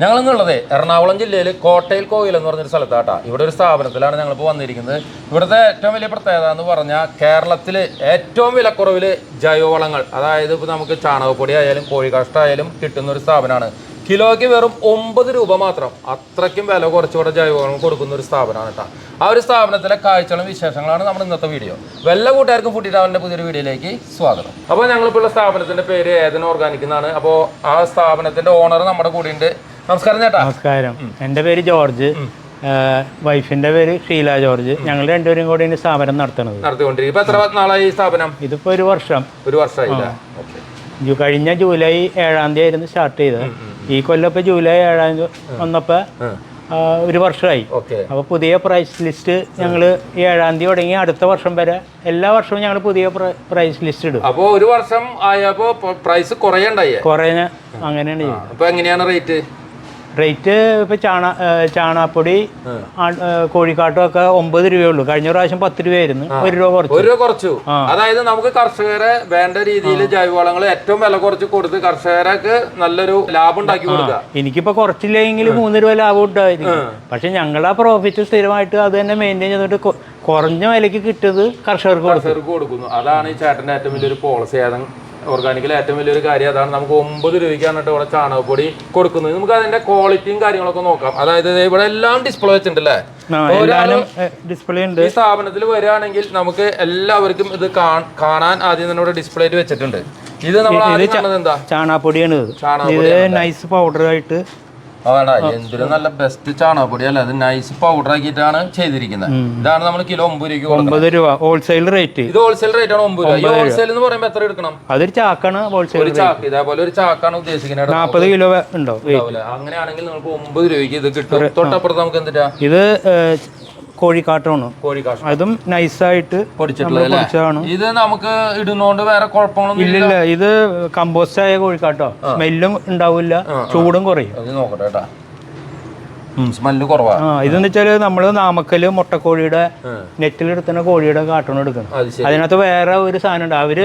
ഞങ്ങൾ ഇന്നുള്ളത് എറണാകുളം ജില്ലയിൽ കോട്ടയിൽ കോയിൽ എന്ന് പറഞ്ഞൊരു സ്ഥലത്താട്ടാ. ഇവിടെ ഒരു സ്ഥാപനത്തിലാണ് ഞങ്ങളിപ്പോൾ വന്നിരിക്കുന്നത്. ഇവിടുത്തെ ഏറ്റവും വലിയ പ്രത്യേകത എന്ന് പറഞ്ഞാൽ കേരളത്തിൽ ഏറ്റവും വിലക്കുറവിൽ ജൈവവളങ്ങൾ അതായത് ഇപ്പോൾ നമുക്ക് ചാണകപ്പൊടി ആയാലും കോഴി ആയാലും കിട്ടുന്ന ഒരു സ്ഥാപനമാണ് കിലോയ്ക്ക് വെറും ഒമ്പത് രൂപ മാത്രം അത്രയ്ക്കും വില കുറച്ചുകൂടെ ജൈവവളം കൊടുക്കുന്ന ഒരു സ്ഥാപനമാണ് കേട്ടോ ആ ഒരു സ്ഥാപനത്തിലെ കാഴ്ചകളും വിശേഷങ്ങളാണ് നമ്മുടെ ഇന്നത്തെ വീഡിയോ. വല്ല കൂട്ടുകാർക്കും ഫുഡിടാവിന്റെ പുതിയൊരു വീഡിയോയിലേക്ക് സ്വാഗതം. അപ്പോൾ ഞങ്ങളിപ്പോൾ ഉള്ള സ്ഥാപനത്തിന്റെ പേര് ഏതൻ ഓർഗാനിക് എന്നാണ്. അപ്പോൾ ആ സ്ഥാപനത്തിന്റെ ഓണർ നമ്മുടെ കൂടെ ഉണ്ട് നമസ്കാരം ചേട്ടാ. നമസ്കാരം. എന്റെ പേര് ജോർജ്. വൈഫിന്റെ പേര് ഷീല ജോർജ്. ഞങ്ങൾ രണ്ടുപേരും കൂടി സ്ഥാപനം നടത്തിക്കൊണ്ടിരിക്കും. ഈ സ്ഥാപനം? ഇതിപ്പോ ഒരു വർഷം. ഒരു വർഷമായില്ല? ഓക്കെ. കഴിഞ്ഞ ജൂലൈ ഏഴാം തീയതി ആയിരുന്നു സ്റ്റാർട്ട് ചെയ്തത്. ഈ കൊല്ലം ഇപ്പൊ ജൂലൈ ഏഴാം തീയതി വന്നപ്പോ ഒരു വർഷമായി. അപ്പൊ അപ്പോൾ പുതിയ പ്രൈസ് ലിസ്റ്റ് ഞങ്ങൾ ഏഴാം തീയതി തുടങ്ങി അടുത്ത വർഷം വരെ എല്ലാ വർഷവും ഞങ്ങൾ പുതിയ പ്രൈസ് ലിസ്റ്റ് ഇടും. അപ്പോ ഒരു വർഷം ആയപ്പോ പ്രൈസ് കുറയണ്ടായി? കുറേ അങ്ങനെയാണ് ചെയ്യുന്നത് അപ്പൊ എങ്ങനെയാണ് റേറ്റ്? റേറ്റ് ഇപ്പോൾ ചാണ ചാണാപ്പൊടി കോഴിക്കാട്ടും ഒക്കെ ഒമ്പത് രൂപയുള്ളൂ. കഴിഞ്ഞ പ്രാവശ്യം പത്ത് രൂപയായിരുന്നു. ഒരു രൂപ കുറച്ച്. ഒരു രൂപ കുറച്ചു. അതായത് നമുക്ക് കർഷകരെ വേണ്ട രീതിയിൽ ജൈവവളങ്ങൾ ഏറ്റവും വില കുറച്ച് കൊടുത്ത് കർഷകർക്ക് നല്ലൊരു ലാഭം ഉണ്ടാക്കി കൊടുക്കുക. എനിക്കിപ്പോ കുറച്ചില്ലെങ്കിൽ മൂന്ന് രൂപ ലാഭം ഉണ്ടായിരിക്കും. പക്ഷെ ഞങ്ങളുടെ പ്രോഫിറ്റ് സ്ഥിരമായിട്ട് അത് തന്നെ മെയിന്റെയിൻ ചെയ്തിട്ട് കുറഞ്ഞ വിലക്ക് കിട്ടിയത് കർഷകർക്ക് കൊടുക്കും. കർഷകർക്ക് കൊടുക്കുന്നു. അതാണ് ഈ ചേട്ടന്റെ ഏറ്റവും വലിയൊരു പോളിസി ഏതാണ് ഓർഗാനിക്കിലെ ഏറ്റവും വലിയൊരു കാര്യം അതാണ്. നമുക്ക് ഒമ്പത് രൂപയ്ക്കാണ് കേട്ടോ ഇവിടെ ചാണകപ്പൊടി കൊടുക്കുന്നത്. നമുക്ക് അതിന്റെ ക്വാളിറ്റിയും കാര്യങ്ങളൊക്കെ നോക്കാം. അതായത് ഇവിടെ എല്ലാം ഡിസ്പ്ലേ വെച്ചിട്ടുണ്ടല്ലേ? ഡിസ്പ്ലേ ഉണ്ട്. ഈ സ്ഥാപനത്തിൽ വരികയാണെങ്കിൽ നമുക്ക് എല്ലാവർക്കും ഇത് കാണാൻ ആദ്യം തന്നെ ഇവിടെ ഡിസ്പ്ലേ വെച്ചിട്ടുണ്ട്. ഇത് നമ്മൾ ആദ്യം എന്താ? ചാണാപ്പൊടിയാണ് ഇത് ഇത് നൈസ് പൗഡർ ആയിട്ട് അതാണ്. എന്തൊരു നല്ല ബെസ്റ്റ് ചാണകപ്പൊടി അല്ല? അത് നൈസ് പൗഡർ ആക്കിയിട്ടാണ് ചെയ്തിരിക്കുന്നത്. ഇതാണ് നമ്മൾ കിലോ ഒമ്പത് രൂപയ്ക്ക് കൊടുക്കുന്നത്. ഒമ്പത് രൂപ. ഹോൾസെയിൽ റേറ്റ് ഇത് ഹോൾസെയിൽ റേറ്റ് ആണ് ഒമ്പത് രൂപ. ഹോൾസെയിൽ എന്ന് പറയുമ്പോൾ എത്ര എടുക്കണം? അതൊരു ചാക്കാണ് ഹോൾസെയിൽ ഒരു ചാക്ക്. ഇതേപോലെ ഒരു ചാക്കാണ് ഉദ്ദേശിക്കുന്നത് നാൽപ്പത് കിലോ ഉണ്ടോ. അങ്ങനെയാണെങ്കിൽ നിങ്ങൾക്ക് ഒമ്പത് രൂപയ്ക്ക് ഇത് കിട്ടും. തൊട്ടപ്പുറത്ത് നമുക്ക് എന്തിട്ടാ? ഇത് കോഴിക്കാട്ടമാണ് കോഴിക്കാഷ്ടം അതും നൈസായിട്ട് പൊടിച്ചിട്ടുള്ളത് അല്ലേ? പൊടിച്ചതാണ്. ഇത് നമുക്ക് ഇടുന്നോണ്ട് വേറെ കുഴപ്പങ്ങളൊന്നും ഇല്ല. ഇല്ലില്ല ഇത് കമ്പോസ്റ്റ് ആയ കോഴിക്കാട്ടോ സ്മെല്ലും ഉണ്ടാവില്ല ചൂടും കുറയും. അത് നോക്കട്ടെ കേട്ടാ. സ്മെല്ല് കുറവാണ് ആ ഇതെന്ന് വെച്ചാൽ നമ്മൾ നാമക്കൽ മുട്ടക്കോഴിയുടെ നെറ്റിലെടുത്തുന്ന കോഴിയുടെ കാട്ടണം എടുക്കണം. അതിനകത്ത് വേറെ ഒരു സാധനം ഉണ്ട്. അവർ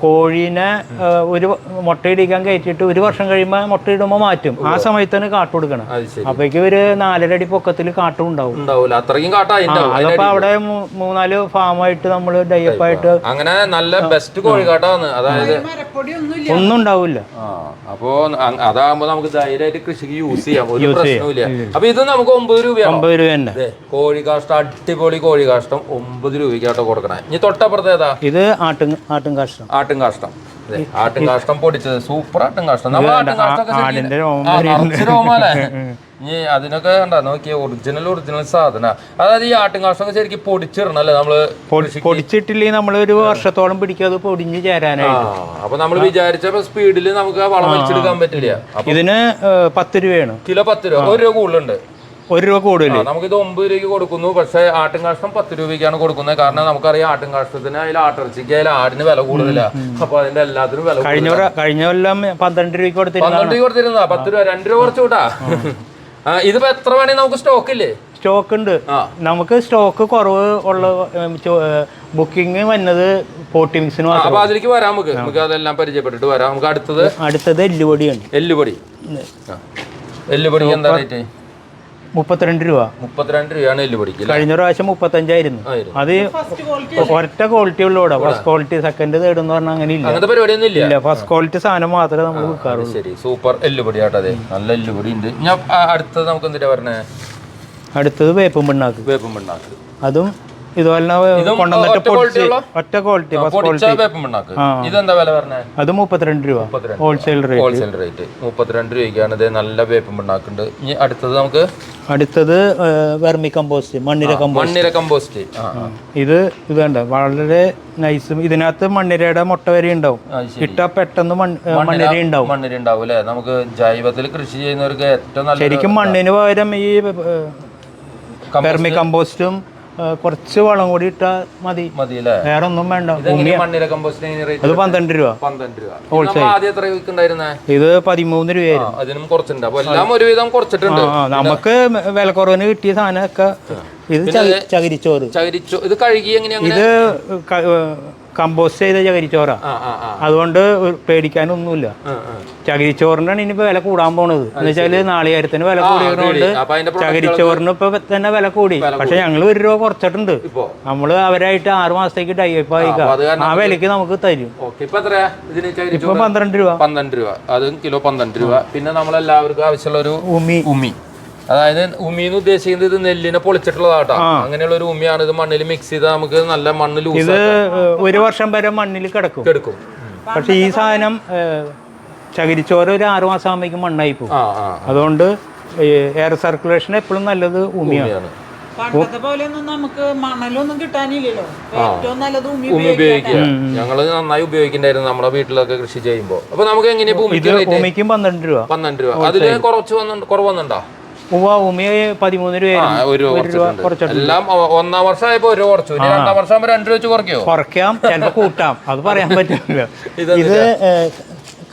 കോഴീനെ ഒരു മുട്ടയിടിക്കാൻ കയറ്റിയിട്ട് ഒരു വർഷം കഴിയുമ്പോൾ മുട്ടയിടുമ്പോൾ മാറ്റും. ആ സമയത്താണ് കാട്ടു കൊടുക്കണം. അപ്പോഴേക്കും ഒരു നാലര അടി പൊക്കത്തിൽ കാട്ടും ഉണ്ടാവും. അതപ്പോ അവിടെ മൂ- മൂന്നാൽ ഫാമായിട്ട് നമ്മൾ ഡയപ്പായിട്ട് അങ്ങനെ നല്ല ബെസ്റ്റ് കോഴിക്കാട്ടാണ്. അതായത് ഒന്നും ഉണ്ടാവില്ല. അപ്പോ അതാകുമ്പോ നമുക്ക് ധൈര്യമായിട്ട് കൃഷിക്ക് യൂസ് ചെയ്യാം. ഒരു പ്രശ്നവുമില്ല അപ്പൊ ഇത് നമുക്ക് ഒമ്പത് രൂപ ഒമ്പത് രൂപ തന്നെ. കോഴി കാഷ്ടം അടിപൊളി കോഴിക്കാഷ്ടം ഒമ്പത് രൂപയ്ക്കാട്ടോ കൊടുക്കണേ. ഇനി തൊട്ടപ്പുറത്ത് ഏതാ? ഇത് ആട്ടും ആട്ടും കാഷ്ടം ആട്ടും കാഷ്ടം. അതെ, ആട്ടും കാഷ്ടം പൊടിച്ചത് സൂപ്പർ ആട്ടും കാഷ്ടം. നമ്മൾ ആട്ടും കാഷ്ടമൊക്കെ ശരിക്കും- ആടിന്റെ രോമം ആ, നിറച്ച് രോമല്ലേ ഇനി അതിനൊക്കെ കണ്ടാ? നോക്കിയ ഒറിജിനൽ ഒറിജിനൽ സാധന. അതായത് ഈ ആട്ടും കാഷ്ടമൊക്കെ ശരിക്കും പൊടിച്ചിടണല്ലേ നമ്മൾ പൊടിച്ചിട്ടില്ലേ നമ്മൾ ഒരു വർഷത്തോളം പിടിക്കും അത് പൊടിഞ്ഞ് ചേരാനായിട്ട്. അപ്പൊ നമ്മൾ വിചാരിച്ച സ്പീഡിൽ നമുക്ക് വളം വലിച്ചെടുക്കാൻ പറ്റില്ല. ഇതിന് പത്ത് രൂപയാണ്. കിലോ പത്ത് രൂപ. ഒരു രൂപ കൂടുതലുണ്ട്. ഒരു രൂപ കൂടുതൽ നമുക്ക് നമുക്കിത് ഒമ്പത് രൂപയ്ക്ക് കൊടുക്കുന്നു. പക്ഷേ ആട്ടും കാഷ്ടം പത്ത് രൂപയ്ക്കാണ് കൊടുക്കുന്നത്. കാരണം നമുക്കറിയാം ആട്ടും കാഷ്ടത്തിന് അതിൽ ആട്ടിറച്ചിക്ക് അതിൽ ആടിന് വില കൂടുതല. അപ്പൊ അതിന്റെ എല്ലാത്തിനും വില കഴിഞ്ഞ കഴിഞ്ഞ കൊല്ലം പന്ത്രണ്ട് രൂപയ്ക്ക് കൊടുത്തിരുന്ന പന്ത്രണ്ട് രൂപ കൊടുത്തിരുന്നതാ. പത്ത് രൂപ രണ്ട് രൂപ കുറച്ച് കൂട്ടാ ഇതിപ്പോ എത്ര വേണേ നമുക്ക് സ്റ്റോക്ക് ഇല്ലേ സ്റ്റോക്ക് ഉണ്ട് നമുക്ക് സ്റ്റോക്ക് കുറവ് ഉള്ള ബുക്കിംഗ് വന്നത് പോട്ടി മിക്സിന് അപ്പൊ അതിലേക്ക് വരാം നമുക്ക്. നമുക്ക് അതെല്ലാം പരിചയപ്പെട്ടിട്ട് വരാം. നമുക്ക് അടുത്തത് അടുത്തത് എല്ലുപൊടിയാണ്. എല്ലുപൊടി. എല്ലുപൊടി എന്താ റേറ്റ്? മുപ്പത്തിരണ്ട് രൂപ. മുപ്പത്തിരണ്ട് രൂപയാണ് എല്ലുപൊടിക്ക് അല്ലേ? കഴിഞ്ഞ പ്രാവശ്യം മുപ്പത്തഞ്ചായിരുന്നു. അത് ഒറ്റ ക്വാളിറ്റി ഉള്ളൂ ഇവിടെ. ഫസ്റ്റ് ക്വാളിറ്റി സെക്കൻഡ് തേർഡ് എന്ന് പറഞ്ഞാൽ അങ്ങനെ ഇല്ല. അങ്ങനത്തെ പരിപാടിയൊന്നും ഇല്ല. ഇല്ല ഫസ്റ്റ് ക്വാളിറ്റി സാധനം മാത്രമേ നമ്മൾ വിൽക്കാറുള്ളൂ. ശരി. സൂപ്പർ എല്ലുപൊടി ആട്ടോ അതെ. നല്ല എല്ലുപൊടി ഉണ്ട്. ഞാൻ അടുത്തത് നമുക്ക് എന്തിനാ പറഞ്ഞേ? അടുത്തത് വേപ്പും പിണ്ണാക്ക്. വേപ്പും പിണ്ണാക്ക്. അതും ഇതുപോലെ ഇതും കൊണ്ടുവന്നിട്ട് പൊടിച്ച്? ഒറ്റ ക്വാളിറ്റി ഫസ്റ്റ് ക്വാളിറ്റി ഇതെന്താ വില പറഞ്ഞത് അത് മുപ്പത്തിരണ്ട് രൂപ. ഹോൾസെയിൽ റേറ്റ് ഹോൾസെയിൽ റേറ്റ് മുപ്പത്തിരണ്ട് രൂപയ്ക്കാണ് ഇത് നല്ല വേപ്പും പിണ്ണാക്കുണ്ട് ഇനി അടുത്തത് നമുക്ക് അടുത്തത് വെർമി കമ്പോസ്റ്റ് മണ്ണിര കമ്പോസ്റ്റ്. മണ്ണിര കമ്പോസ്റ്റ്. ഇത് ഇത് വേണ്ട. വളരെ നൈസും ഇതിനകത്ത് മണ്ണിരയുടെ മുട്ട വരെ ഉണ്ടാവും. ഇട്ടാ പെട്ടെന്ന് മണ്ണിര ഉണ്ടാവും മണ്ണിര ഉണ്ടാവും. അല്ലേ? നമുക്ക് ജൈവത്തിൽ കൃഷി ചെയ്യുന്നവർക്ക് ഏറ്റവും നല്ല ശരിക്കും മണ്ണിന് പകരം ഈ വെർമി കമ്പോസ്റ്റും കുറച്ച് വളം കൂടി ഇട്ടാ മതി. വേറെ ഒന്നും വേണ്ട. അത് പന്ത്രണ്ട് രൂപ. ഇത് പതിമൂന്ന് രൂപയായിരുന്നു. നമുക്ക് വില കുറവിന് കിട്ടിയ സാധനമൊക്കെ ഇത് ചകി- ചകിരിച്ചോറ്. ചകിരിച്ചു ഇത് കഴുകി ഇത് കമ്പോസ്റ്റ് ചെയ്ത ചകിരിച്ചോറ. അതുകൊണ്ട് പേടിക്കാനൊന്നുമില്ല. ചകിരിച്ചോറിനാണ് ഇനി വില കൂടാൻ പോണത്. എന്ന് വെച്ചാൽ നാളികേരത്തിന് വില കൂടിയതുകൊണ്ട് ചകിരിച്ചോറിന് ഇപ്പൊ തന്നെ വില കൂടി. പക്ഷെ ഞങ്ങൾ ഒരു രൂപ കുറച്ചിട്ടുണ്ട്. നമ്മൾ അവരായിട്ട് ആറു മാസത്തേക്ക് ഡൈപ്പ് അപ്പൊ ആയിക്കാം ആ വിലക്ക് നമുക്ക് തരും. ഇപ്പൊ പന്ത്രണ്ട് രൂപ. പന്ത്രണ്ട് രൂപ. അതും കിലോ പന്ത്രണ്ട് രൂപ. പിന്നെ നമ്മളെല്ലാവർക്കും ആവശ്യമുള്ള ഒരു ഉമി. ഉമ്മി അതായത് ഉമ്മീന്ന് ഉദ്ദേശിക്കുന്നത് ഇത് നെല്ലിനെ പൊളിച്ചിട്ടുള്ളതാട്ടോ. അങ്ങനെയുള്ള ഒരു ഉമ്മിയാണ് ഇത് മണ്ണിൽ മിക്സ് ചെയ്താൽ നമുക്ക് നല്ല മണ്ണ് ലൂസ് ഇത് ഒരു വർഷം വരെ മണ്ണിൽ കിടക്കും. കിടക്കും. പക്ഷെ ഈ സാധനം ചകിരിച്ചോര ഒരു ആറ് മാസം ആകുമ്പോഴേക്കും മണ്ണായി പോകും. അതുകൊണ്ട് എയർ സർക്കുലേഷൻ എപ്പോഴും നല്ലത് ഉമിയാണ്. ഉമ്മിയാണ് പണ്ടത്തെ പോലെയൊന്നും നമുക്ക് മണലൊന്നും കിട്ടാനില്ലല്ലോ. ഏറ്റവും നല്ലത് ഉമി ഉപയോഗിക്കുക. ഞങ്ങൾ നന്നായി ഉപയോഗിക്കണ്ടായിരുന്നു നമ്മുടെ വീട്ടിലൊക്കെ കൃഷി ചെയ്യുമ്പോൾ അപ്പൊ നമുക്ക് എങ്ങനെയാ ഭൂമിക്ക് പന്ത്രണ്ട് രൂപ. പന്ത്രണ്ട് രൂപ. അതിൽ കുറച്ച് വന്നു കുറവ് ഉമി പതിമൂന്ന് രൂപ എല്ലാം ഒന്നാം ഒന്നാം വർഷമായപ്പോ ഒരു കുറച്ചു. രണ്ടാം വർഷം രണ്ട് രൂപ വെച്ച് കുറയ്ക്കോ? കുറയ്ക്കാം ചിലപ്പോ കൂട്ടാം. അത് പറയാൻ പറ്റില്ല ഇത്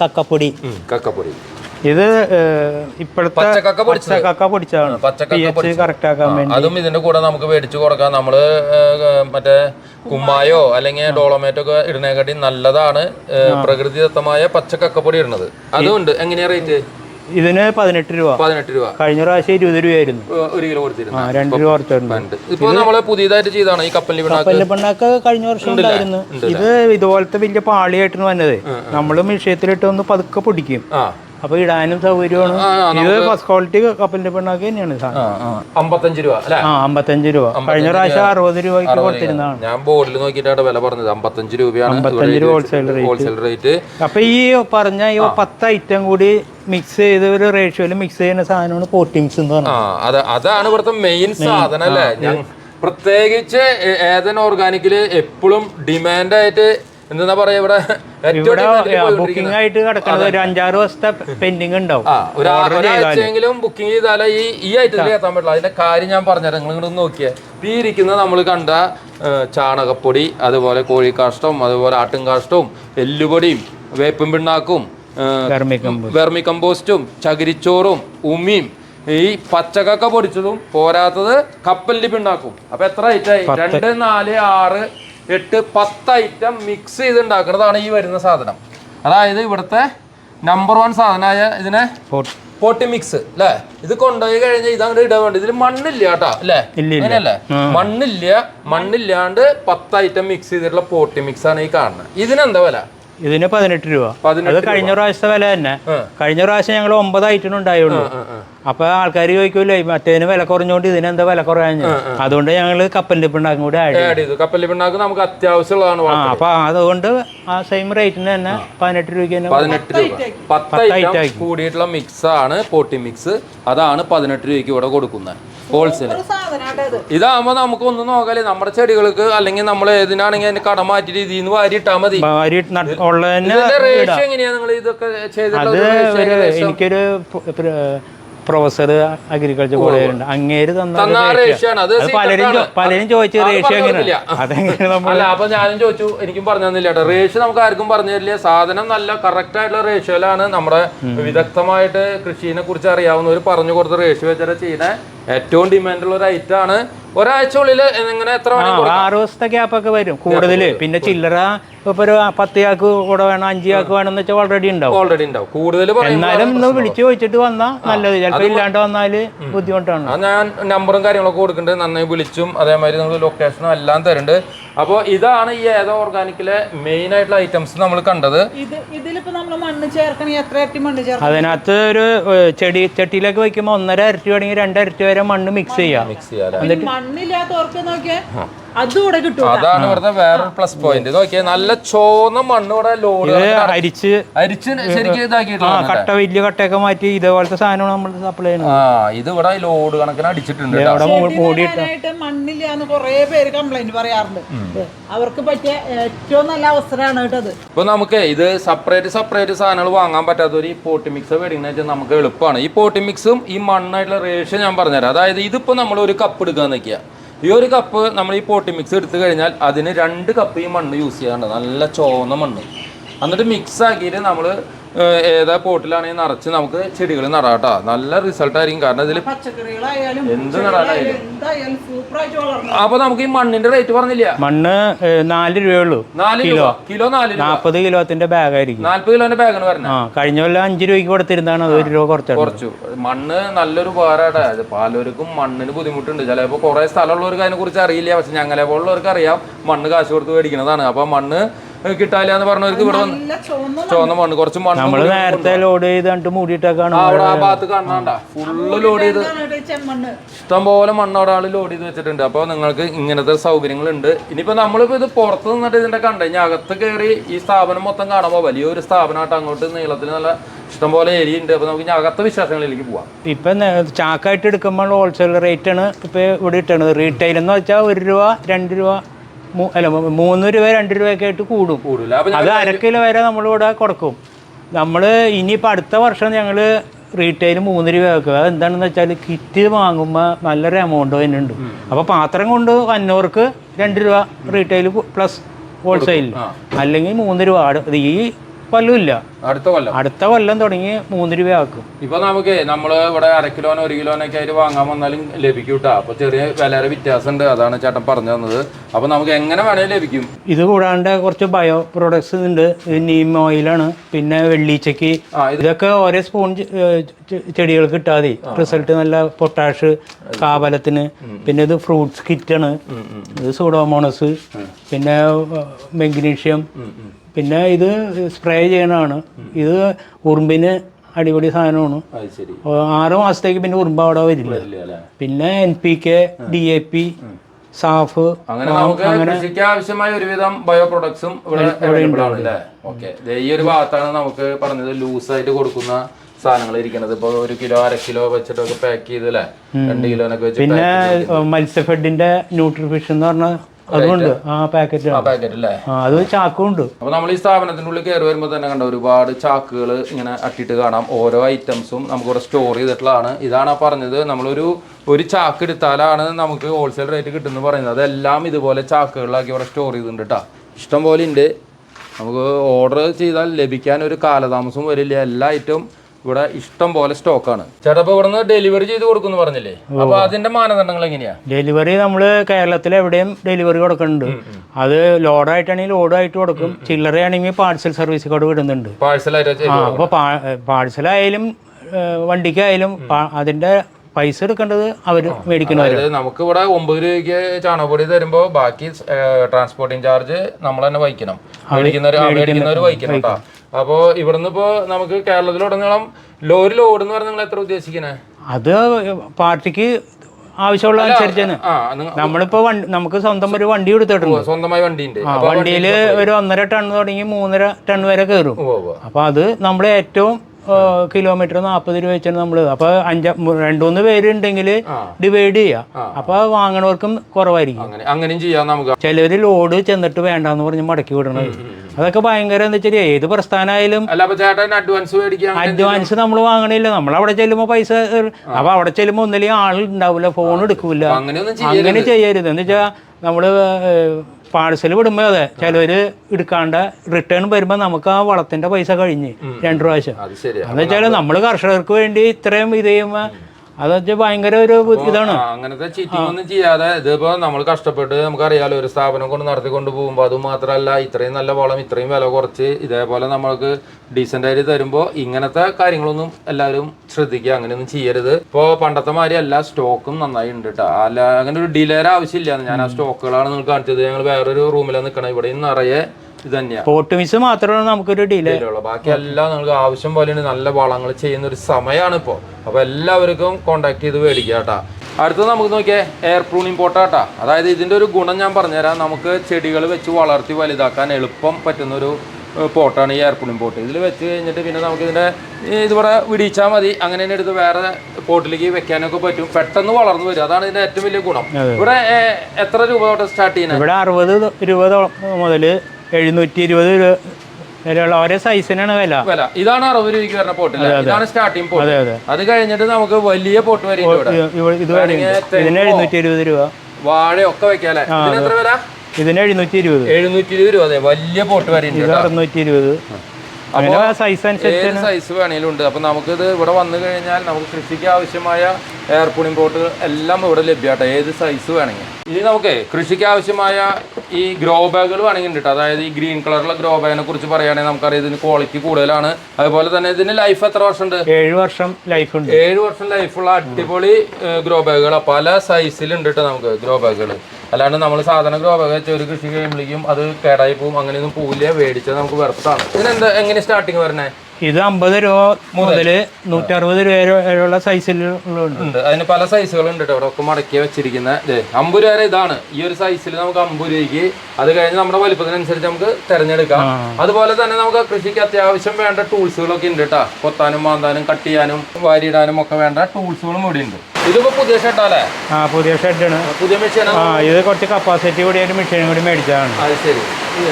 കക്കപ്പൊടി. കക്കപ്പൊടി. ഇത് ഇപ്പോഴത്തെ പച്ചക്കക്ക പൊടിച്ചത്. പച്ചക്കക്ക പൊടിച്ചതാണ്. പച്ചക്കക്ക. കറക്റ്റ് ആക്കാൻ വേണ്ടി. അതും ഇതിന്റെ കൂടെ നമുക്ക് മേടിച്ചു കൊടുക്കാം. നമ്മൾ മറ്റേ കുമ്മായോ അല്ലെങ്കിൽ ഡോളോമേറ്റോ ഒക്കെ ഇടുന്നേക്കാട്ടി നല്ലതാണ് പ്രകൃതിദത്തമായ പ്രകൃതിദത്തമായ പച്ചക്കക്കപ്പൊടി ഇടുന്നത്. ഉണ്ട്. എങ്ങനെയാ റേറ്റ്? ഇതിന് പതിനെട്ട് രൂപ. പതിനെട്ട് രൂപ. കഴിഞ്ഞ പ്രാവശ്യം ഇരുപത് രൂപയായിരുന്നു. ആയിരുന്നു ഒരു കിലോ കൊടുത്തിരുന്നു. രണ്ട് രൂപ ഇപ്പൊ നമ്മൾ പുതിയതായിട്ട് ചെയ്താണ് ഈ കപ്പലിൽ പിണ്ണാക്ക്. കഴിഞ്ഞ വർഷം ഉണ്ടായിരുന്നു. ഇത് ഇതുപോലത്തെ വലിയ പാളിയായിട്ടാണ് വന്നത്. നമ്മൾ മിഷ്യത്തിലിട്ട് ഒന്ന് പതുക്കെ പൊടിക്കും. ആ അപ്പൊ ഇടാനും സൗകര്യമാണ്. ഇത് ഫസ്റ്റ് ക്വാളിറ്റി കപ്പലിന്റെ പെണ്ണാക്കി തന്നെയാണ് സാധനം. അമ്പത്തഞ്ച് രൂപ അല്ലേ? ആ അമ്പത്തഞ്ച് രൂപ. കഴിഞ്ഞ പ്രാവശ്യം അറുപത് രൂപയ്ക്ക് കൊടുത്തിരുന്നതാണ്. ഞാൻ ബോർഡിൽ നോക്കിയിട്ടാണ് വില പറഞ്ഞത്. അമ്പത്തഞ്ച് രൂപയാണ് അമ്പത്തഞ്ച് രൂപ. ഹോൾസെയിൽ റേറ്റ് അപ്പൊ ഈ പറഞ്ഞ ഈ പത്ത് ഐറ്റം കൂടി മിക്സ് ചെയ്ത് ഒരു റേഷ്യോയിൽ മിക്സ് ചെയ്യുന്ന സാധനമാണ് പോട്ടിങ്സ് എന്ന് പറഞ്ഞത്. അതാണ് ഇവിടുത്തെ മെയിൻ സാധനം അല്ലേ? പ്രത്യേകിച്ച് ഏതൻ ഓർഗാനിക്കിൽ എപ്പോഴും ഡിമാൻഡ് ആയിട്ട് എന്താ പറയാ ഇവിടെ. ബുക്കിംഗ് ആയിട്ട് കിടക്കുന്നത് ഒരു അഞ്ചാറ് ദിവസത്തെ പെൻഡിങ് ഉണ്ടാവും. ഒരു ബുക്കിംഗ് ചെയ്താലേ. ഈ ഈ ഐറ്റത്തിൽ എത്താൻ പറ്റുള്ളൂ. അതിന്റെ കാര്യം ഞാൻ പറഞ്ഞുതരാം. നിങ്ങൾ ഇങ്ങോട്ട് നോക്കിയേ. ഈ ഇരിക്കുന്നത് നമ്മൾ കണ്ട ചാണകപ്പൊടി അതുപോലെ കോഴിക്കാഷ്ടവും അതുപോലെ ആട്ടുംകാഷ്ടവും എല്ലുപൊടിയും വേപ്പും പിണ്ണാക്കും. വെർമി കമ്പോസ്റ്റും ചകിരിച്ചോറും ഉമിയും ഈ പച്ചക്കൊക്കെ പൊടിച്ചതും പോരാത്തത് കപ്പലിന്റെ പിണ്ണാക്കും. അപ്പൊ എത്ര ഐറ്റായി രണ്ട് നാല് ആറ് എട്ട് പത്ത് ഐറ്റം മിക്സ് ചെയ്ത് ഉണ്ടാക്കുന്നതാണ് ഈ വരുന്ന സാധനം. അതായത് ഇവിടുത്തെ നമ്പർ വൺ സാധനമായ ഇതിനെ പൊട്ടി മിക്സ് അല്ലേ ഇത് കൊണ്ടുപോയി കഴിഞ്ഞാൽ ഇത് അങ്ങോട്ട് ഇടാൻ വേണ്ടി. ഇതിൽ മണ്ണില്ല കേട്ടോ അല്ലേ. അങ്ങനെയല്ലേ? മണ്ണില്ല മണ്ണില്ലാണ്ട് പത്ത് ഐറ്റം മിക്സ് ചെയ്തിട്ടുള്ള പോട്ടി മിക്സ് ആണ് ഈ കാണുന്നത്. ഇതിനെന്താ വില? ഇതിന് പതിനെട്ട് രൂപ. അത് കഴിഞ്ഞ പ്രാവശ്യത്തെ വില തന്നെ. കഴിഞ്ഞ പ്രാവശ്യം ഞങ്ങൾ ഒമ്പത് ഐറ്റം ഉണ്ടായുള്ളൂ. അപ്പൊ ആൾക്കാർ ചോദിക്കൂലേ മറ്റേതിന് വില കുറഞ്ഞുകൊണ്ട് ഇതിനെന്താ വില കുറയാഞ്ഞു? അതുകൊണ്ട് ഞങ്ങൾ കപ്പലിന്റെ പിണ്ണാക്കും കൂടി ആഡ് ചെയ്തു. കപ്പലിന്റെ പിണ്ണാക്ക് നമുക്ക് അത്യാവശ്യമുള്ളതാണ്. അപ്പൊ അതുകൊണ്ട് ആ സെയിം റേറ്റിന് തന്നെ പതിനെട്ട് രൂപയ്ക്ക് തന്നെ പതിനെട്ട് രൂപ. പത്ത് ഐറ്റം കൂടിയിട്ടുള്ള മിക്സ് ആണ് പോട്ടി മിക്സ് അതാണ് പതിനെട്ട് രൂപയ്ക്ക് ഇവിടെ കൊടുക്കുന്നത്. ഹോൾസെയിൽ ഒരു സാധനമായിട്ട് ഇത് ഇതാകുമ്പോൾ നമുക്ക് ഒന്നും നോക്കാല്ലേ നമ്മുടെ ചെടികൾക്ക് അല്ലെങ്കിൽ നമ്മൾ ഏതിനാണെങ്കിൽ അതിന് കട മാറ്റിട്ട് ഇതിൽ നിന്ന് വാരി ഇട്ടാൽ മതി റേഷ്യോ എങ്ങനെയാ നിങ്ങൾ ഇതൊക്കെ ചെയ്തിട്ടുള്ളത്? എനിക്കൊരു പ്രൊഫസർ അഗ്രികൾച്ചർ കോളേജുണ്ട് അങ്ങേര് തന്ന പലരും പലരും ചോദിച്ച റേഷ്യോ അതെങ്ങനെ അപ്പൊ ഞാനും ചോദിച്ചു. എനിക്കും പറഞ്ഞു തന്നില്ല കേട്ടോ. റേഷ്യോ നമുക്ക് ആർക്കും പറഞ്ഞു തരില്ല. സാധനം നല്ല കറക്റ്റ് ആയിട്ടുള്ള റേഷ്യോയിലാണ് നമ്മുടെ വിദഗ്ധമായിട്ട് കൃഷിനെ കുറിച്ച് അറിയാവുന്നവർ പറഞ്ഞു കൊടുത്ത റേഷ്യോ വെച്ചാൽ ചെയ്യുന്ന ഏറ്റവും ഡിമാൻഡ് ഉള്ള ഒരു ഐറ്റം ആണ്. ഒരാഴ്ച ഉള്ളിൽ എങ്ങനെ എത്ര. ആറ് ദിവസത്തെ ഗ്യാപ്പൊക്കെ വരും കൂടുതൽ പിന്നെ ചില്ലറ ഇപ്പൊ ഒരു പത്ത് ചാക്ക് കൂടെ വേണം അഞ്ച് ചാക്ക് വേണം വെച്ചാൽ ഓൾറെഡി ഉണ്ടാവും. ഓൾറെഡി ഉണ്ടാവും. കൂടുതൽ എന്നാലും ഇന്ന് വിളിച്ചു ചോദിച്ചിട്ട് വന്നാ നല്ലത്. ചിലപ്പോ ഇല്ലാണ്ട് വന്നാൽ ബുദ്ധിമുട്ടാണ്. ഞാൻ നമ്പറും കാര്യങ്ങളൊക്കെ കൊടുക്കുന്നുണ്ട്. നന്നായി വിളിച്ചും അതേമാതിരി നമ്മൾ ലൊക്കേഷനും എല്ലാം തരുന്നുണ്ട്. അപ്പോൾ ഇതാണ് ഈ ഏതോ ഓർഗാനിക്കിലെ മെയിൻ ആയിട്ടുള്ള ഐറ്റംസ് നമ്മൾ കണ്ടത്. അതിനകത്ത് ഒരു ചെടി ചട്ടിയിലേക്ക് വെക്കുമ്പോൾ ഒന്നര ഇരട്ടി വേണമെങ്കിൽ രണ്ടരട്ടി വരെ മണ്ണ് മിക്സ് ചെയ്യാം. മിക്സ് ചെയ്യാം മണ്ണില്ലാത്തവർക്ക് നോക്കിയാ അതും ഇവിടെ കിട്ടും അതാണ് ഇവിടുത്തെ വേറൊരു പ്ലസ് പോയിന്റ് നോക്കിയാൽ നല്ല ചോന്ന മണ്ണ് ഇവിടെ ലോഡ് അരിച്ച് അരിച്ച് ശരിക്കും ഇതാക്കിയിട്ടുണ്ട് കട്ട വലിയ കട്ടയൊക്കെ മാറ്റി ഇതേപോലത്തെ സാധനമാണ് നമ്മൾ സപ്ലൈ ചെയ്യുന്നത്. ആ ഇത് ഇവിടെ ലോഡ് കണക്കിന് അടിച്ചിട്ടുണ്ട് കേട്ടോ. മൂടിയിട്ട് മണ്ണില്ലാന്ന് കുറേ പേര് കംപ്ലൈന്റ് പറയാറുണ്ട്. അവർക്ക് പറ്റിയ ഏറ്റവും നല്ല അവസരമാണ് കേട്ടത് ഇപ്പൊ നമുക്ക് ഇത് സെപ്പറേറ്റ് സെപ്പറേറ്റ് സാധനങ്ങൾ വാങ്ങാൻ പറ്റാത്തൊരു ഈ പോട്ടി മിക്സ് മേടിക്കുന്ന നമുക്ക് എളുപ്പമാണ് ഈ പോട്ടി മിക്സും ഈ മണ്ണായിട്ടുള്ള റേഷ്യോ ഞാൻ പറഞ്ഞുതരാം. അതായത് ഇതിപ്പോ നമ്മൾ ഒരു കപ്പ് എടുക്കാൻ നിൽക്കുക ഈ ഒരു കപ്പ് നമ്മൾ ഈ പോട്ടി മിക്സ് എടുത്തു കഴിഞ്ഞാൽ അതിന് രണ്ട് കപ്പ് ഈ മണ്ണ് യൂസ് ചെയ്യാറുണ്ട്. നല്ല ചോന്ന മണ്ണ്. എന്നിട്ട് മിക്സ് ആക്കിയിട്ട് നമ്മൾ ഏതാ പോട്ടിലാണെങ്കിൽ നിറച്ച് നമുക്ക് ചെടികൾ നടാട്ടാ. നല്ല റിസൾട്ട് ആയിരിക്കും. കാരണം ഇതിൽ എന്ത് നടാട്ടായാലും അപ്പൊ നമുക്ക് ഈ മണ്ണിന്റെ റേറ്റ് പറഞ്ഞില്ല? മണ്ണ് നാല് രൂപയുള്ളൂ. നാല് കിലോ. കിലോ നാല് രൂപ. നാൽപ്പത് കിലോത്തിന്റെ ബാഗായിരിക്കും. നാല്പത് കിലോന്റെ ബാഗാണ് പറഞ്ഞു ആ കഴിഞ്ഞ കൊല്ലം അഞ്ച് രൂപയ്ക്ക് കൊടുത്തിരുന്നതാണ്. അത് ഒരു രൂപ കുറച്ചു കുറച്ചു. മണ്ണ് നല്ലൊരു ഉപകാരമായിട്ടാ ഇത് പലർക്കും മണ്ണിന് ബുദ്ധിമുട്ടുണ്ട്. ചിലപ്പോൾ കുറെ സ്ഥലമുള്ളവർക്ക് അതിനെ കുറിച്ച് അറിയില്ല. പക്ഷെ ഞങ്ങളെ പോലുള്ളവർക്ക് അറിയാം. മണ്ണ് കാശ് കൊടുത്ത് മേടിക്കുന്നതാണ്. അപ്പൊ മണ്ണ് കിട്ടാല്ല എന്ന് പറഞ്ഞവർക്ക് ഇവിടെ വന്ന് നല്ല ചുവന്ന മണ്ണ്. കുറച്ച് മണ്ണ് നമ്മൾ നേരത്തെ ലോഡ് ചെയ്ത് കണ്ട് മൂടിയിട്ടൊക്കെയാണ് ആ, അവിടെ ആ ഭാഗത്ത് കാണണ്ട ഫുള്ള് ലോഡ് ചെയ്ത് ഇഷ്ടംപോലെ മണ്ണ് അവിടെ ആൾ ലോഡ് ചെയ്ത് വെച്ചിട്ടുണ്ട്. അപ്പോൾ നിങ്ങൾക്ക് ഇങ്ങനത്തെ സൗകര്യങ്ങളുണ്ട്. ഇനിയിപ്പോൾ നമ്മളിപ്പോൾ ഇത് പുറത്ത് നിന്നിട്ട് ഇതിന്റെ കണ്ടു ഇനി അകത്ത് കയറി ഈ സ്ഥാപനം മൊത്തം കാണുമ്പോൾ വലിയൊരു സ്ഥാപനമായിട്ട് അങ്ങോട്ട് നീളത്തിൽ നല്ല ഇഷ്ടംപോലെ ഏരിയ ഉണ്ട്. അപ്പോൾ നമുക്ക് അകത്ത വിശ്വാസങ്ങളിലേക്ക് വിശേഷങ്ങളിലേക്ക് പോവാം. ഇപ്പം ചാക്കായിട്ട് എടുക്കുമ്പോൾ ഹോൾസെയിൽ റേറ്റ് ആണ് ഇപ്പോൾ ഇവിടെ ഇട്ടണത്. റീറ്റെയിൽ എന്ന് വെച്ചാൽ ഒരു രൂപ രണ്ട് രൂപ അല്ല മൂന്ന് രൂപ രണ്ട് രൂപയൊക്കെ ആയിട്ട് കൂടും. അത് അര കിലോ വരെ നമ്മളിവിടെ കൊടുക്കും. നമ്മൾ ഇനിയിപ്പോൾ അടുത്ത വർഷം ഞങ്ങൾ റീറ്റെയിൽ മൂന്ന് രൂപ വെക്കുക അത് എന്താണെന്ന് വെച്ചാൽ കിറ്റ് വാങ്ങുമ്പോൾ നല്ലൊരു എമൗണ്ട് തന്നെ ഉണ്ട് അപ്പോൾ പാത്രം കൊണ്ട് വന്നവർക്ക് രണ്ട് രൂപ റീറ്റെയിൽ പ്ലസ് ഹോൾസെയിൽ അല്ലെങ്കിൽ മൂന്ന് രൂപ. ഈ കൊല്ലം ഇല്ല അടുത്ത കൊല്ലം അടുത്ത കൊല്ലം തുടങ്ങി മൂന്ന് രൂപ ആക്കും ഇപ്പൊ നമുക്ക് നമ്മൾ ഇവിടെ അര കിലോനോ ഒരു കിലോനൊക്കെ ആയിട്ട് വാങ്ങാൻ വന്നാലും ലഭിക്കും കേട്ടോ അപ്പൊ ചെറിയ വിലയുടെ വ്യത്യാസം ഉണ്ട് അതാണ് ചേട്ടൻ പറഞ്ഞു തന്നത് അപ്പൊ നമുക്ക് എങ്ങനെ വേണേലും ലഭിക്കും ഇത് കൂടാണ്ട് കുറച്ച് ബയോ പ്രോഡക്ട്സ് ഉണ്ട് നീം ഓയിലാണ് പിന്നെ വെള്ളിച്ചക്ക് ഇതൊക്കെ ഓരോ സ്പൂൺ ചെടികൾക്ക് ഇട്ടാൽ മതി റിസൾട്ട് നല്ല പൊട്ടാഷ് കാവലത്തിന് പിന്നെ ഇത് ഫ്രൂട്ട്സ് കിറ്റാണ് ഇത് സൂഡോമോണസ് പിന്നെ മെഗ്നീഷ്യം പിന്നെ ഇത് സ്പ്രേ ചെയ്യണതാണ്. ഇത് ഉറുമ്പിന് അടിപൊളി സാധനമാണ്. ആറ് മാസത്തേക്ക് പിന്നെ ഉറുമ്പ് അവിടെ വരില്ല. അല്ലേ പിന്നെ N P K D A P SAFF അങ്ങനെ നമുക്ക് കൃഷിക്ക് ആവശ്യമായ ഒരുവിധം ബയോ പ്രൊഡക്ട്സും ഇവിടെ അവൈലബിൾ ആണ് അല്ലേ ഓക്കെ ഈ ഒരു ഭാഗത്താണ് നമുക്ക് പറഞ്ഞത് ലൂസ് ആയിട്ട് കൊടുക്കുന്ന സാധനങ്ങൾ ഇരിക്കുന്നത്. ഇപ്പൊ ഒരു കിലോ അര കിലോ വെച്ചിട്ടൊക്കെ പാക്ക് ചെയ്തല്ലേ രണ്ട് കിലോനൊക്കെ വെച്ച് പിന്നെ മത്സ്യഫെഡിന്റെ ന്യൂട്രിഫിഷൻ എന്ന് പറഞ്ഞ അതുണ്ട് ആ പാക്കറ്റ് ആ പാക്കറ്റ് അല്ലേ? അത് ചാക്കുണ്ട് അപ്പൊ നമ്മൾ ഈ സ്ഥാപനത്തിന്റെ ഉള്ളിൽ കയറി വരുമ്പോൾ തന്നെ കണ്ട ഒരുപാട് ചാക്കുകൾ ഇങ്ങനെ അട്ടിട്ട് കാണാം. ഓരോ ഐറ്റംസും നമുക്ക് ഇവിടെ സ്റ്റോർ ചെയ്തിട്ടുള്ളതാണ്. ഇതാണ് ആ പറഞ്ഞത് നമ്മളൊരു ഒരു ചാക്ക് എടുത്താലാണ് നമുക്ക് ഹോൾസെയിൽ റേറ്റ് കിട്ടുമെന്ന് പറയുന്നത്. അതെല്ലാം ഇതുപോലെ ചാക്കുകളിലാക്കി ഇവിടെ സ്റ്റോർ ചെയ്തിട്ടുണ്ട് കേട്ടോ ഇഷ്ടം പോലെ ഉണ്ട്. നമുക്ക് ഓർഡർ ചെയ്താൽ ലഭിക്കാൻ ഒരു കാലതാമസം വരില്ല. എല്ലാ ഐറ്റവും ഇവിടെ ഇഷ്ടം പോലെ സ്റ്റോക്കാണ് ചേട്ടാ ഇപ്പൊ ഇവിടുന്ന് ഡെലിവറി ചെയ്ത് കൊടുക്കുന്നു പറഞ്ഞില്ലേ? അപ്പൊ അതിന്റെ മാനദണ്ഡങ്ങൾ എങ്ങനെയാ? ഡെലിവറി നമ്മൾ കേരളത്തിൽ എവിടെയും ഡെലിവറി കൊടുക്കുന്നുണ്ട്. അത് ലോഡായിട്ടാണെങ്കിൽ ലോഡായിട്ട് കൊടുക്കും. ചില്ലറയാണെങ്കിൽ പാഴ്സൽ സർവീസ് കൂടെ വിടുന്നുണ്ട്. പാഴ്സലായിട്ട് അപ്പോൾ പാഴ്സലായാലും വണ്ടിക്കായാലും അതിന്റെ പൈസ എടുക്കേണ്ടത് അവർ അതായത് നമുക്ക് ഇവിടെ ഒമ്പത് രൂപയ്ക്ക് ചാണകപ്പൊടി തരുമ്പോ ബാക്കി ട്രാൻസ്പോർട്ടിങ് ചാർജ് നമ്മൾ തന്നെ വഹിക്കണം. മേടിക്കുന്നവർ മേടിക്കുന്നവർ വഹിക്കണം കേട്ടോ അപ്പോ ഇവിടുന്ന് ഇപ്പോ നമുക്ക് കേരളത്തിലുടനീളം ലോറി ലോഡ് എന്ന് പറഞ്ഞാൽ നിങ്ങൾ എത്ര ഉദ്ദേശിക്കണേ? അത് പാർട്ടിക്ക് ആവശ്യമുള്ള അനുസരിച്ചാണ് നമ്മളിപ്പോ നമുക്ക് സ്വന്തം ഒരു വണ്ടി എടുത്തിട്ടുണ്ട് സ്വന്തമായി വണ്ടി വണ്ടിയിൽ ഒരു ഒന്നര ടൺ തുടങ്ങി മൂന്നര ടൺ വരെ കയറും. അപ്പൊ അത് നമ്മൾ ഏറ്റവും കിലോമീറ്റർ നാൽപ്പത് രൂപ വെച്ചാണ് നമ്മൾ അപ്പൊ അഞ്ച രണ്ടുമൂന്ന് രണ്ട് മൂന്ന് പേരുണ്ടെങ്കിൽ ഡിവൈഡ് ചെയ്യാം അപ്പൊ വാങ്ങണവർക്കും കുറവായിരിക്കും. അങ്ങനെ അങ്ങനെയും ചെയ്യാം നമുക്ക്. ചിലവര് ലോഡ് ചെന്നിട്ട് വേണ്ടെന്ന് പറഞ്ഞ് മടക്കി വിടണത് അതൊക്കെ ഭയങ്കര എന്താ വെച്ചാൽ ഏത് പ്രസ്ഥാനമായാലും അഡ്വാൻസ് അഡ്വാൻസ് നമ്മൾ വാങ്ങണില്ല. നമ്മൾ അവിടെ ചെല്ലുമ്പോൾ പൈസ അപ്പൊ അവിടെ ചെല്ലുമ്പോൾ ഒന്നില്ലെങ്കിൽ ആളുണ്ടാവില്ല ഫോൺ എടുക്കൂല. അങ്ങനെ ചെയ്യരുത്. എന്ന് വെച്ചാൽ നമ്മൾ പാഴ്സൽ വിടുമ്പോൾ അതെ ചിലവർ എടുക്കാണ്ട് റിട്ടേൺ വരുമ്പോൾ നമുക്ക് ആ വളത്തിന്റെ പൈസ കഴിഞ്ഞ് രണ്ട് പ്രാവശ്യം. എന്ന് വെച്ചാൽ നമ്മൾ കർഷകർക്ക് വേണ്ടി ഇത്രയും ഇത് ചെയ്യുമ്പോൾ അത് ഭയങ്കര ഒരു ഇതാണ്. അങ്ങനത്തെ ചീറ്റിംഗ് ഒന്നും ചെയ്യാതെ ഇതിപ്പോ നമ്മൾ കഷ്ടപ്പെട്ട് നമുക്കറിയാലോ ഒരു സ്ഥാപനം കൊണ്ട് നടത്തിക്കൊണ്ട് പോകുമ്പോൾ അത് മാത്രമല്ല ഇത്രയും നല്ല വളം ഇത്രയും വില കുറച്ച് ഇതേപോലെ നമ്മൾക്ക് ഡീസെന്റ് ആയിട്ട് തരുമ്പോൾ ഇങ്ങനത്തെ കാര്യങ്ങളൊന്നും എല്ലാവരും ശ്രദ്ധിക്കുക അങ്ങനെയൊന്നും ചെയ്യരുത്. ഇപ്പോ പണ്ടത്തെ മാതിരി എല്ലാ സ്റ്റോക്കും നന്നായി ഉണ്ട് കേട്ടോ അല്ല അങ്ങനെ ഒരു ഡിലേയുടെ ആവശ്യമില്ല. ഞാൻ ആ സ്റ്റോക്കുകളാണ് നിങ്ങൾ കാണിച്ചത്. ഞങ്ങൾ വേറൊരു റൂമിലാണ് നിൽക്കണം ഇവിടെയും നിറയെ പോട്ട് മിസ് മാത്രമാണ് നമുക്കൊരു ഡിലേ ബാക്കി എല്ലാം നിങ്ങൾക്ക് ആവശ്യം പോലെയാണ് നല്ല വളങ്ങൾ ചെയ്യുന്ന ഒരു സമയമാണ് ഇപ്പോൾ അപ്പോൾ എല്ലാവർക്കും കോണ്ടാക്ട് ചെയ്ത് മേടിക്കുക കേട്ടോ. അടുത്തത് നമുക്ക് നോക്കിയേ എയർ പ്രൂണിംഗ് പോട്ടാട്ടാ അതായത് ഇതിന്റെ ഒരു ഗുണം ഞാൻ പറഞ്ഞുതരാം. നമുക്ക് ചെടികൾ വെച്ച് വളർത്തി വലുതാക്കാൻ എളുപ്പം പറ്റുന്ന ഒരു പോട്ടാണ് ഈ എയർ പ്രൂണിംഗ് പോട്ട് ഇതിൽ വെച്ച് കഴിഞ്ഞിട്ട് പിന്നെ നമുക്ക് ഇതിന്റെ ഇതിവിടെ വിടിച്ചാൽ മതി. അങ്ങനെ തന്നെ എടുത്ത് വേറെ പോട്ടിലേക്ക് വെക്കാനൊക്കെ പറ്റും. പെട്ടെന്ന് വളർന്നു വരും. അതാണ് ഇതിന്റെ ഏറ്റവും വലിയ ഗുണം. ഇവിടെ എത്ര രൂപ തൊട്ട് സ്റ്റാർട്ട് ചെയ്യുന്നത് ഇവിടെ അറുപത് രൂപ മുതൽ എഴുന്നൂറ്റി ഇരുപത് രൂപ വരെയുള്ള ഓരോ സൈസിനാണ് വില. വില. ഇതാണ് അറുപത് രൂപയ്ക്ക് വരുന്ന പോട്ട് ഇതാണ് സ്റ്റാർട്ടിംഗ് പോട്ട് അതെ കഴിഞ്ഞിട്ട് നമുക്ക് വലിയ പോട്ട് വരെ ഇത് ഇതിന് എഴുന്നൂറ്റി ഇരുപത് രൂപ. വാഴയൊക്കെ വെക്കാല്ലേ ഇതിന് എത്ര വില? ഇതിന് എഴുന്നൂറ്റി ഇരുപത് എഴുന്നൂറ്റി ഇരുപത് രൂപ. അതെ വലിയ പോട്ട് വരെ അറുന്നൂറ്റി ഇരുപത് ഏത് സൈസ് വേണേലും ഉണ്ട്. അപ്പൊ നമുക്കിത് ഇവിടെ വന്നു കഴിഞ്ഞാൽ നമുക്ക് കൃഷിക്ക് ആവശ്യമായ എയർ എയർപോർട്ടിംഗ് പോട്ട് എല്ലാം ഇവിടെ ലഭ്യമാട്ടെ ഏത് സൈസ് വേണമെങ്കിൽ ഇനി നമുക്ക് കൃഷിക്ക് ആവശ്യമായ ഈ ഗ്രോ ബാഗുകൾ വേണമെങ്കിൽ ഉണ്ട്. അതായത് ഈ ഗ്രീൻ കളറുള്ള ഗ്രോ ബാഗിനെ കുറിച്ച് പറയുകയാണെങ്കിൽ നമുക്കറിയാം ഇതിന് ക്വാളിറ്റി കൂടുതലാണ്. അതുപോലെ തന്നെ ഇതിന് ലൈഫ് എത്ര വർഷമുണ്ട്? ഏഴ് വർഷം ലൈഫ് ഉണ്ട്. ഏഴ് വർഷം ലൈഫുള്ള അടിപൊളി ഗ്രോ ബാഗുകൾ പല സൈസിലുണ്ട് കേട്ടോ നമുക്ക് ഗ്രോ ബാഗുകൾ അല്ലാണ്ട് നമ്മൾ സാധനം ഗ്രോ ബാഗ് വെച്ച ഒരു കൃഷി കഴിയുമ്പോഴേക്കും അത് കേടായി പോകും അങ്ങനെയൊന്നും പൂവില്ല മേടിച്ചത് നമുക്ക് വെറുത്താണ് ഇതിനെന്താ എങ്ങനെ സ്റ്റാർട്ടിങ് വരണേ? ഇത് അമ്പത് രൂപ മുതൽ നൂറ്ററുപത് രൂപ വരെയുള്ള സൈസിലുണ്ട് അതിന് പല സൈസുകൾ ഉണ്ട് കേട്ടോ ഇവിടെ ഒക്കെ മടക്കി വെച്ചിരിക്കുന്ന അമ്പത് രൂപ വരെ ഇതാണ്. ഈ ഒരു സൈസിൽ നമുക്ക് അമ്പത് രൂപയ്ക്ക് അത് കഴിഞ്ഞ് നമ്മുടെ വലിപ്പത്തിനനുസരിച്ച് നമുക്ക് തിരഞ്ഞെടുക്കാം. അതുപോലെ തന്നെ നമുക്ക് കൃഷിക്ക് അത്യാവശ്യം വേണ്ട ടൂൾസുകളൊക്കെ ഉണ്ട് കേട്ടോ കൊത്താനും മാന്താനും കട്ട് ചെയ്യാനും വാരിയിടാനും ഒക്കെ വേണ്ട ടൂൾസുകളും ഇവിടെ ഉണ്ട് ഇതിപ്പോ പുതിയ ഷെഡാല്ലേ ആ പുതിയ ഷെഡാണ് പുതിയ മെഷീൻ ആ ഇത് കുറച്ച് കപ്പാസിറ്റി കൂടി ഒരു മെഷീൻ കൂടി മേടിച്ചതാണ്. അത് ശരി.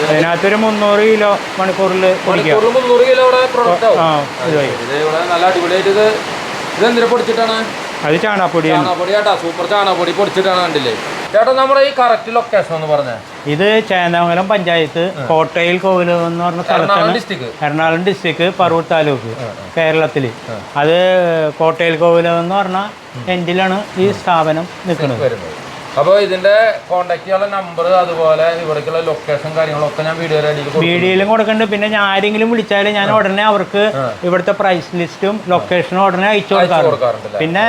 അതിനകത്തൊരു മുന്നൂറ് കിലോ മണിക്കൂറിൽ കുടിക്കാം. മുന്നൂറ് കിലോ ഇവിടെ പ്രൊഡക്റ്റ് ആവും. ആ ഇതായി. ഇത് ഇവിടെ നല്ല അടിപൊളിയായിട്ട് ഇത് ഇത് എന്തിനാ പൊടിച്ചിട്ടാണ്? അത് ചാണാപ്പൊടി ചാണാപ്പൊടി ചേട്ടാ സൂപ്പർ ചാണാപ്പൊടി പൊടിച്ചിട്ടാണ് കണ്ടില്ലേ? ചേട്ടാ നമ്മുടെ ഈ കറക്റ്റ് ലൊക്കേഷൻ എന്ന് പറഞ്ഞേ. ഇത് ചേന്ദമംഗലം പഞ്ചായത്ത് കോട്ടയിൽ കോവിൽ എന്ന് പറഞ്ഞ സ്ഥലത്താണ് എറണാകുളം ഡിസ്ട്രിക്ട് പറവൂർ താലൂക്ക് കേരളത്തിൽ. അത് കോട്ടയിൽ കോവിൽ എന്ന് പറഞ്ഞ എൻഡിലാണ് ഈ സ്ഥാപനം നിൽക്കുന്നത്. അപ്പോൾ ഇതിന്റെ കോൺടാക്ട് ചെയ്യാനുള്ള നമ്പർ അതുപോലെ ഇവിടേക്കുള്ള ലൊക്കേഷൻ കാര്യങ്ങളൊക്കെ ഞാൻ വീഡിയോ വീഡിയോയിലും കൊടുക്കുന്നുണ്ട്. പിന്നെ ഞാൻ ആരെങ്കിലും വിളിച്ചാൽ ഞാൻ ഉടനെ അവർക്ക് ഇവിടുത്തെ പ്രൈസ് ലിസ്റ്റും ലൊക്കേഷനും ഉടനെ അയച്ചു കൊടുക്കാറുണ്ട്. പിന്നെ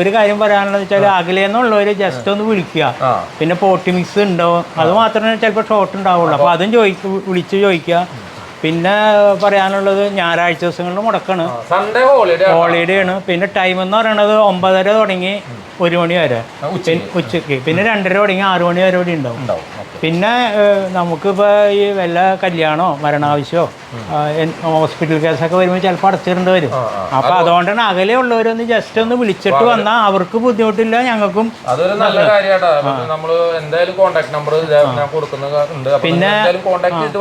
ഒരു കാര്യം പറയാനുള്ളത് വെച്ചാൽ അകലെന്നുള്ളവർ ജസ്റ്റ് ഒന്ന് വിളിക്കുക. പിന്നെ പോട്ടി മിക്സ് ഉണ്ടോ? അത് മാത്രമേ ചിലപ്പോൾ ഷോർട്ട് ഉണ്ടാവുള്ളൂ. അപ്പോൾ അതും ചോദിക്കും വിളിച്ച് ചോദിക്കുക. പിന്നെ പറയാനുള്ളത് ഞായറാഴ്ച ദിവസങ്ങളിൽ മുടക്കാണ്. സൺഡേ ഹോളിഡേ ഹോളിഡേ ആണ്. പിന്നെ ടൈം എന്ന് പറയുന്നത് ഒമ്പതര തുടങ്ങി. ഒരു മണി വരെ. ഉച്ചയ്ക്ക്. പിന്നെ രണ്ടര തുടങ്ങി ആറു മണി വരെ ഇവിടെ ഉണ്ടാവും. പിന്നെ നമുക്കിപ്പോൾ ഈ വല്ല കല്യാണമോ മരണാവശ്യമോ ഹോസ്പിറ്റൽ കേസൊക്കെ വരുമ്പോൾ ചിലപ്പോൾ അടച്ചിടേണ്ടി വരും. അപ്പോൾ അതുകൊണ്ടാണ് അകലെ ഉള്ളവരൊന്ന് ജസ്റ്റ് ഒന്ന് വിളിച്ചിട്ട് വന്നാൽ അവർക്ക് ബുദ്ധിമുട്ടില്ല ഞങ്ങൾക്കും അതൊരു നല്ല നമ്മൾ എന്തായാലും കോൺടാക്ട് നമ്പർ ഞാൻ കൊടുക്കുന്നുണ്ട്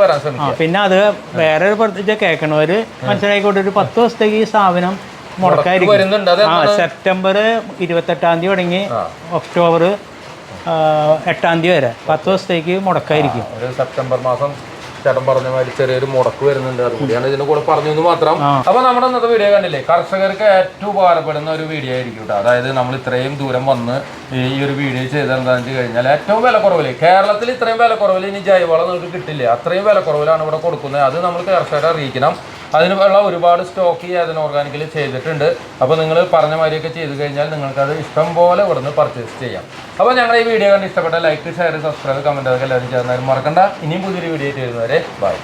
വരാൻ പിന്നെ അത് വേറെ ഒരു പ്രത്യേകിച്ച് കേൾക്കണവർ മനസ്സിലായിക്കോട്ടെ. ഒരു പത്ത് ദിവസത്തേക്ക് ഈ സ്ഥാപനം മുടക്കായിരിക്കും. ആ സെപ്റ്റംബർ ഇരുപത്തെട്ടാം തീയതി തുടങ്ങി ഒക്ടോബർ എട്ടാം തീയതി വരെ. പത്ത് ദിവസത്തേക്ക് മുടക്കായിരിക്കും. ഒരു സെപ്റ്റംബർ മാസം ചേട്ടൻ പറഞ്ഞ മാതിരി ചെറിയൊരു മുടക്ക് വരുന്നുണ്ട്. അതുകൂടിയാണ് ഇതിന്റെ കൂടെ പറഞ്ഞു എന്ന് മാത്രം. അപ്പൊ നമ്മുടെ ഇന്നത്തെ വീഡിയോ കണ്ടില്ലേ? കർഷകർക്ക് ഏറ്റവും ഉപകാരപ്പെടുന്ന ഒരു വീഡിയോ ആയിരിക്കും കേട്ടോ അതായത് നമ്മൾ ഇത്രയും ദൂരം വന്ന് ഈ ഒരു വീഡിയോ ചെയ്തെന്താണെന്ന് വെച്ച് കഴിഞ്ഞാൽ ഏറ്റവും വില കുറവിൽ കേരളത്തിൽ ഇത്രയും വില കുറവിൽ ഇനി ജൈവവളം നിങ്ങൾക്ക് കിട്ടില്ല. അത്രയും വില കുറവിലാണ് ഇവിടെ കൊടുക്കുന്നത്. അത് നമ്മൾ കർഷകരെ അറിയിക്കണം. അതിനുള്ള ഒരുപാട് സ്റ്റോക്ക് ഈ ഓർഗാനിക്കലി ചെയ്തിട്ടുണ്ട്. അപ്പോൾ നിങ്ങൾ പറഞ്ഞ മാതിരിയൊക്കെ ചെയ്ത് കഴിഞ്ഞാൽ നിങ്ങൾക്കത് ഇഷ്ടം പോലെ ഇവിടുന്ന് പർച്ചേസ് ചെയ്യാം. അപ്പോൾ ഞങ്ങൾ ഈ വീഡിയോ കണ്ട് ഇഷ്ടപ്പെട്ട ലൈക്ക് ഷെയർ സബ്സ്ക്രൈബ് കമന്റ് അതൊക്കെ എല്ലാവരും ചേർന്നാലും മറക്കണ്ട. ഇനിയും പുതിയൊരു വീഡിയോ ആയിട്ട് ബൈ